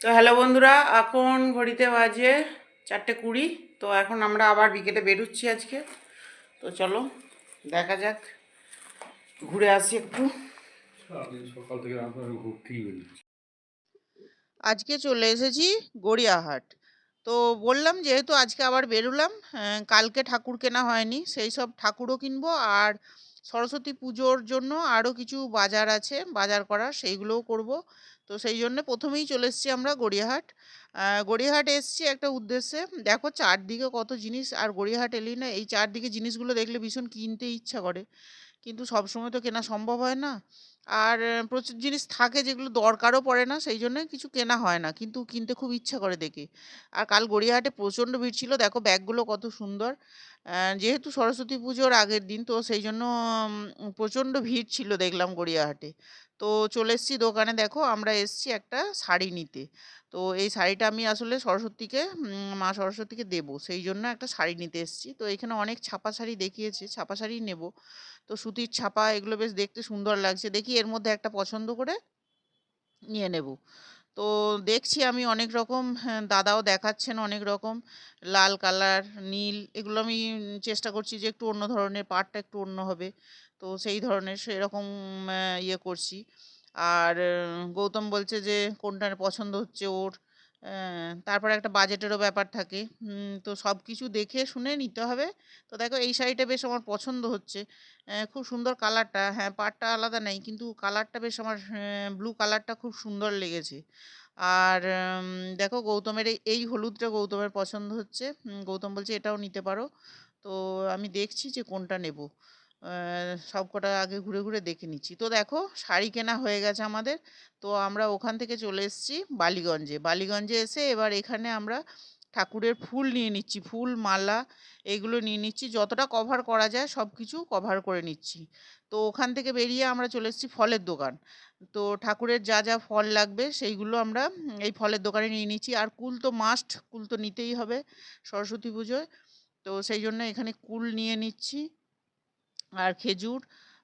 তো হ্যালো বন্ধুরা এখন ঘড়িতে বাজে চারটে কুড়ি তো এখন আমরা আবার বিকেলে বেরোচ্ছি আজকে। তো চলো দেখা যাক ঘুরে আসি একটু। সকাল থেকে আজকে চলে এসেছি গড়িয়াহাট। তো বললাম যেহেতু আজকে আবার বেরোলাম কালকে ঠাকুর কেনা হয়নি সেই সব ঠাকুরও কিনবো আর সরস্বতী পুজোর জন্য আরও কিছু বাজার আছে বাজার করার সেইগুলোও করব। তো সেই জন্য প্রথমেই চলে এসেছি আমরা গড়িয়াহাট। গড়িয়াহাট এসেছি একটা উদ্দেশ্যে, দেখো চারদিকে কত জিনিস আর গড়িয়াহাট এলি না এই চারদিকে জিনিসগুলো দেখলে ভীষণ কিনতে ইচ্ছা করে। কিন্তু সবসময় তো কেনা সম্ভব হয় না। আর প্রচুর জিনিস থাকে যেগুলো দরকারও পড়ে না, সেই জন্য কিছু কেনা হয় না, কিন্তু কিনতে খুব ইচ্ছা করে দেখে। আর কাল গড়িয়াহাটে প্রচণ্ড ভিড় ছিল, দেখো ব্যাগগুলো কত সুন্দর। যেহেতু সরস্বতী পুজোর আগের দিন, তো সেই জন্য প্রচণ্ড ভিড় ছিল দেখলাম গড়িয়াহাটে। তো চলে এসেছি দোকানে। দেখো আমরা এসছি একটা শাড়ি নিতে। তো এই শাড়িটা আমি আসলে সরস্বতীকে মা সরস্বতীকে দেবো। সেই জন্য একটা শাড়ি নিতে এসেছি। তো এখানে অনেক ছাপা শাড়ি দেখিয়েছে, ছাপা শাড়ি নেব। তো সুতির ছাপা এগুলো বেশ দেখতে সুন্দর লাগছে। দেখি এর মধ্যে একটা পছন্দ করে নিয়ে নেব। তো দেখছি আমি অনেক রকম হ্যাঁ, দাদাও দেখাচ্ছেন অনেক রকম। লাল কালার নীল এগুলো আমি চেষ্টা করছি যে একটু অন্য ধরনের পাটটা একটু অন্য হবে। তো সেই ধরনের সেরকম ইয়ে করছি। আর গৌতম বলছে যে কোনটার পছন্দ হচ্ছে ওর। তারপরে একটা বাজেটেরও ব্যাপার থাকে। তো সব কিছু দেখে শুনে নিতে হবে। তো দেখো এই শাড়িটা বেশ আমার পছন্দ হচ্ছে। খুব সুন্দর কালারটা হ্যাঁ পাড়টা আলাদা নেই, কিন্তু কালারটা বেশ আমার ব্লু কালারটা খুব সুন্দর লেগেছে। আর দেখো গৌতমের এই হলুদটা গৌতমের পছন্দ হচ্ছে। গৌতম বলছে এটাও নিতে পারো। তো আমি দেখছি যে কোনটা নেব। সব কটা আগে ঘুরে ঘুরে দেখে নিচ্ছি। তো দেখো, শাড়ি কেনা হয়ে গেছে আমাদের। তো আমরা ওখান থেকে চলে এসেছি বালিগঞ্জে। বালিগঞ্জে এসে এবার এখানে আমরা ঠাকুরের ফুল নিয়ে নিচ্ছি। ফুল, মালা এগুলো নিয়ে নিচ্ছি। যতটা কভার করা যায় সব কিছু কভার করে নিচ্ছি। তো ওখান থেকে বেরিয়ে আমরা চলে এসেছি ফলের দোকান। তো ঠাকুরের যা যা ফল লাগবে সেইগুলো আমরা এই ফলের দোকানে নিয়ে নিচ্ছি। আর কুল তো মাস্ট কুল তো নিতেই হবে সরস্বতী পুজোয়। তো সেই জন্য এখানে কুল নিয়ে নিচ্ছি। আর খেজুর,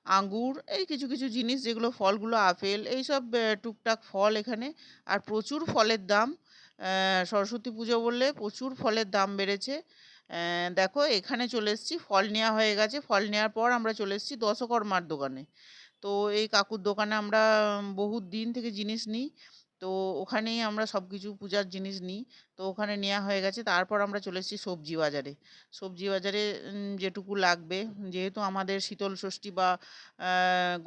আঙ্গুর, এই কিছু কিছু জিনিস যেগুলো ফলগুলো আপেল, এইসব টুকটাক ফল এখানে। আর প্রচুর ফলের দাম। সরস্বতী পুজো বললে প্রচুর ফলের দাম বেড়েছে। দেখো, এখানে চলে এসেছি, ফল নেওয়া হয়ে গেছে। ফল নেওয়ার পর আমরা চলে এসেছি দশকর্মার দোকানে। তো এই কাকুর দোকানে আমরা বহু দিন থেকে জিনিস নিই। তো ওখানেই আমরা সব কিছু পূজার জিনিস নিই। তো ওখানে নেওয়া হয়ে গেছে। তারপর আমরা চলে এসেছি সবজি বাজারে সবজি বাজারে যেটুকু লাগবে। যেহেতু আমাদের শীতল ষষ্ঠী বা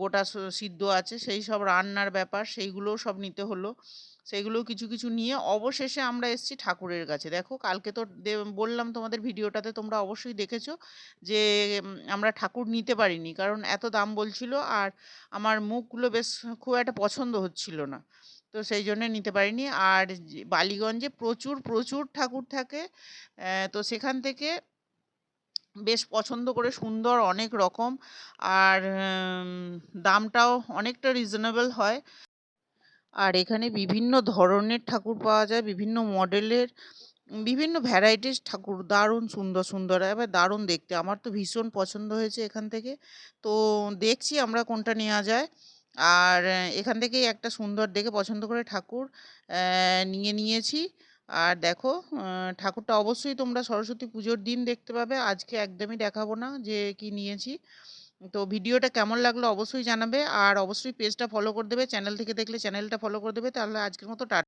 গোটা সিদ্ধ আছে, সেই সব রান্নার ব্যাপার, সেইগুলোও সব নিতে হলো। সেইগুলোও কিছু কিছু নিয়ে অবশেষে আমরা এসেছি ঠাকুরের কাছে। দেখো, কালকে তো বললাম তোমাদের ভিডিওটাতে তোমরা অবশ্যই দেখেছ যে আমরা ঠাকুর নিতে পারিনি। কারণ এত দাম বলছিল আর আমার মুখগুলো বেশ খুব একটা পছন্দ হচ্ছিল না। তো সেই জন্য নিতে পারিনি। আর বালিগঞ্জে প্রচুর প্রচুর ঠাকুর থাকে। তো সেখান থেকে বেশ পছন্দ করে সুন্দর অনেক রকম। আর দামটাও অনেকটা রিজনেবল হয়। আর এখানে বিভিন্ন ধরনের ঠাকুর পাওয়া যায়, বিভিন্ন মডেলের, বিভিন্ন ভ্যারাইটিস ঠাকুর। দারুণ সুন্দর সুন্দর। এবার দারুণ দেখতে। আমার তো ভীষণ পছন্দ হয়েছে এখান থেকে। তো দেখছি আমরা কোনটা নেওয়া যায়। আর এখান থেকেই একটা সুন্দর দেখে পছন্দ করে ঠাকুর নিয়ে নিয়েছি। আর দেখো ঠাকুরটা অবশ্যই তোমরা সরস্বতী পুজোর দিন দেখতে পাবে। আজকে একদমই দেখাবো না যে কি নিয়েছি। তো ভিডিওটা কেমন লাগল অবশ্যই জানাবে। আর অবশ্যই পেজটা ফলো করে দেবে। চ্যানেল থেকে দেখলে চ্যানেলটা ফলো করে দেবে। তাহলে আজকের মতো টাটা